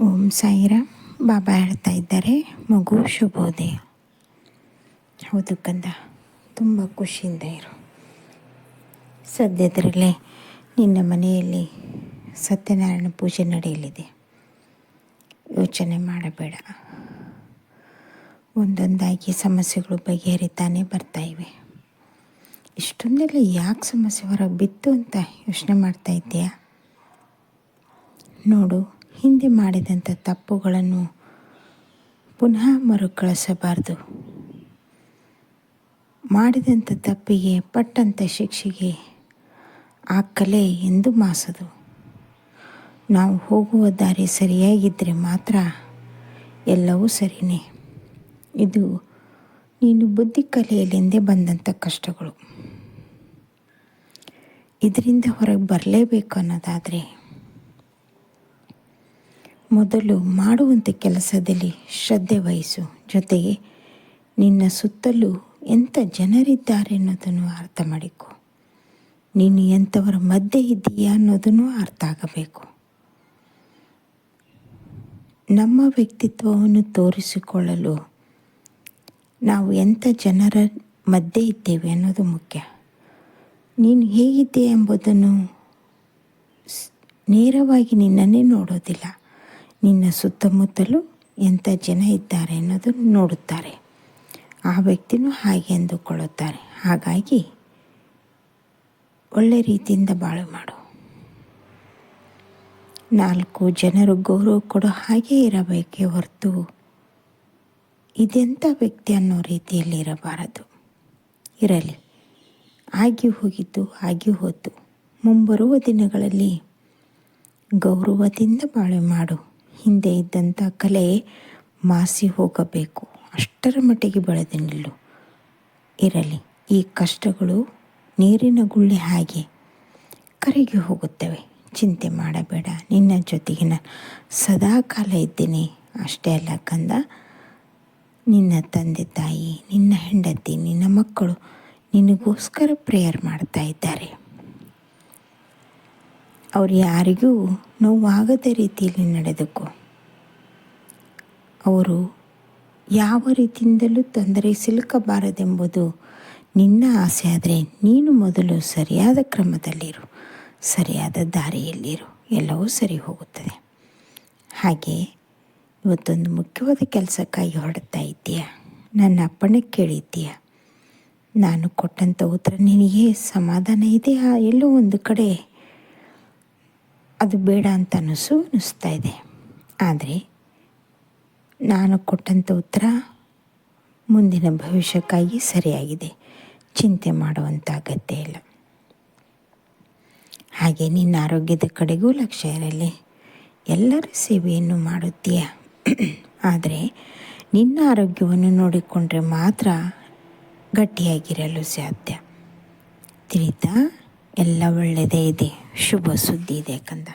ಓಂ ಸಾಯಿರಾಮ್. ಬಾಬಾ ಹೇಳ್ತಾ ಇದ್ದಾರೆ, ಮಗು ಶುಭೋದಯ. ಹೌದು ಕಂದ, ತುಂಬ ಖುಷಿಯಿಂದ ಇರು. ಸದ್ಯದರಲ್ಲೇ ನಿನ್ನ ಮನೆಯಲ್ಲಿ ಸತ್ಯನಾರಾಯಣ ಪೂಜೆ ನಡೆಯಲಿದೆ. ಯೋಚನೆ ಮಾಡಬೇಡ. ಒಂದೊಂದಾಗಿ ಸಮಸ್ಯೆಗಳು ಬಗೆಹರಿತಾನೆ ಬರ್ತಾಯಿವೆ ಇಷ್ಟೊಂದೆಲ್ಲ ಯಾಕೆ ಸಮಸ್ಯೆ ಹೊರಗೆ ಬಿತ್ತು ಅಂತ ಯೋಚನೆ ಮಾಡ್ತಾ ಇದ್ದೀಯಾ? ನೋಡು ಹಿಂದೆ ಮಾಡಿದಂಥ ತಪ್ಪುಗಳನ್ನು ಪುನಃ ಮರುಕಳಿಸಬಾರ್ದು. ಮಾಡಿದಂಥ ತಪ್ಪಿಗೆ ಪಟ್ಟಂಥ ಶಿಕ್ಷೆಗೆ ಆ ಕಲೆ ಎಂದು ಮಾಸದು. ನಾವು ಹೋಗುವ ದಾರಿ ಸರಿಯಾಗಿದ್ದರೆ ಮಾತ್ರ ಎಲ್ಲವೂ ಸರಿಯೇ ಇದು ನೀನು ಬುದ್ಧಿ ಕಲೆಯಲ್ಲಿಂದೇ ಬಂದಂಥ ಕಷ್ಟಗಳು. ಇದರಿಂದ ಹೊರಗೆ ಬರಲೇಬೇಕು ಅನ್ನೋದಾದರೆ ಮೊದಲು ಮಾಡುವಂಥ ಕೆಲಸದಲ್ಲಿ ಶ್ರದ್ಧೆ ವಹಿಸು. ಜೊತೆಗೆ ನಿನ್ನ ಸುತ್ತಲೂ ಎಂಥ ಜನರಿದ್ದಾರೆ ಅನ್ನೋದನ್ನು ಅರ್ಥ ಮಾಡಿಕೊ. ನೀನು ಎಂಥವರ ಮಧ್ಯೆ ಇದ್ದೀಯಾ ಅನ್ನೋದನ್ನು ಅರ್ಥ ಆಗಬೇಕು. ನಮ್ಮ ವ್ಯಕ್ತಿತ್ವವನ್ನು ತೋರಿಸಿಕೊಳ್ಳಲು ನಾವು ಎಂಥ ಜನರ ಮಧ್ಯೆ ಇದ್ದೇವೆ ಅನ್ನೋದು ಮುಖ್ಯ. ನೀನು ಹೇಗಿದ್ದೆ ಎಂಬುದನ್ನು ನೇರವಾಗಿ ನಿನ್ನನ್ನೇ ನೋಡೋದಿಲ್ಲ. ನಿನ್ನ ಸುತ್ತಮುತ್ತಲೂ ಎಂಥ ಜನ ಇದ್ದಾರೆ ಅನ್ನೋದನ್ನು ನೋಡುತ್ತಾರೆ. ಆ ವ್ಯಕ್ತಿನೂ ಹಾಗೆ ಅಂದುಕೊಳ್ಳುತ್ತಾರೆ. ಹಾಗಾಗಿ ಒಳ್ಳೆ ರೀತಿಯಿಂದ ಬಾಳು ಮಾಡು. ನಾಲ್ಕು ಜನರು ಗೌರವ ಕೊಡೋ ಹಾಗೆ ಇರಬೇಕೆ ಹೊರತು ಇದೆಂಥ ವ್ಯಕ್ತಿ ಅನ್ನೋ ರೀತಿಯಲ್ಲಿ ಇರಬಾರದು. ಇರಲಿ. ಆಗಿ ಹೋಗಿದ್ದು, ಆಗಿ ಹೋತು ಮುಂಬರುವ ದಿನಗಳಲ್ಲಿ ಗೌರವದಿಂದ ಬಾಳೆ ಮಾಡು. ಹಿಂದೆ ಇದ್ದಂಥ ಕಲೆ ಮಾಸಿ ಹೋಗಬೇಕು. ಅಷ್ಟರ ಮಟ್ಟಿಗೆ ಬೆಳೆದು ನಿಲ್ಲು ಇರಲಿ, ಈ ಕಷ್ಟಗಳು ನೀರಿನ ಗುಳ್ಳೆ ಹಾಗೆ ಕರಗಿ ಹೋಗುತ್ತವೆ. ಚಿಂತೆ ಮಾಡಬೇಡ. ನಿನ್ನ ಜೊತೆಗೆ ನಾನು ಸದಾ ಕಾಲ ಇದ್ದೀನಿ. ಅಷ್ಟೇ ಅಲ್ಲ ಕಂದ, ನಿನ್ನ ತಂದೆ ತಾಯಿ, ನಿನ್ನ ಹೆಂಡತಿ, ನಿನ್ನ ಮಕ್ಕಳು ನಿನಗೋಸ್ಕರ ಪ್ರೇಯರ್ ಮಾಡ್ತಾ ಇದ್ದಾರೆ. ಅವ್ರು ಯಾರಿಗೂ ನೋವಾಗದ ರೀತಿಯಲ್ಲಿ ನಡೆದುಕೋ. ಅವರು, ಯಾವ ರೀತಿಯಿಂದಲೂ ತೊಂದರೆ ಸಿಲುಕಬಾರದೆಂಬುದು ನಿನ್ನ ಆಸೆ ಆದರೆ ನೀನು ಮೊದಲು ಸರಿಯಾದ ಕ್ರಮದಲ್ಲಿರು, ಸರಿಯಾದ ದಾರಿಯಲ್ಲಿರು, ಎಲ್ಲವೂ ಸರಿ ಹೋಗುತ್ತದೆ. ಹಾಗೆ ಇವತ್ತೊಂದು ಮುಖ್ಯವಾದ ಕೆಲಸಕ್ಕಾಗಿ ಹೊರಡ್ತಾ ಇದ್ದೀಯ? ನನ್ನ ಅಪ್ಪಣೆ ಕೇಳಿದ್ದೀಯ? ನಾನು ಕೊಟ್ಟಂಥ ಉತ್ತರ ನಿನಗೆ ಸಮಾಧಾನ ಇದೆಯಾ ಎಲ್ಲೋ ಒಂದು ಕಡೆ ಅದು ಬೇಡ ಅಂತ ಅನಿಸು ಅನ್ನಿಸ್ತಾ ಇದೆ. ಆದರೆ ನಾನು ಕೊಟ್ಟಂಥ ಉತ್ತರ ಮುಂದಿನ ಭವಿಷ್ಯಕ್ಕಾಗಿ ಸರಿಯಾಗಿದೆ. ಚಿಂತೆ ಮಾಡುವಂಥ ಅಗತ್ಯ ಇಲ್ಲ. ಹಾಗೆ ನಿನ್ನ ಆರೋಗ್ಯದ ಕಡೆಗೂ ಲಕ್ಷ್ಯ ಇರಲಿ. ಎಲ್ಲರ ಸೇವೆಯನ್ನು ಮಾಡುತ್ತೀಯ. ಆದರೆ ನಿನ್ನ ಆರೋಗ್ಯವನ್ನು ನೋಡಿಕೊಂಡ್ರೆ ಮಾತ್ರ ಗಟ್ಟಿಯಾಗಿರಲು ಸಾಧ್ಯ. ತಿಳಿತಾ, ಎಲ್ಲ ಒಳ್ಳೆಯದೇ ಇದೆ. ಶುಭ ಸುದ್ದಿ ಇದೆ ಕಂದ.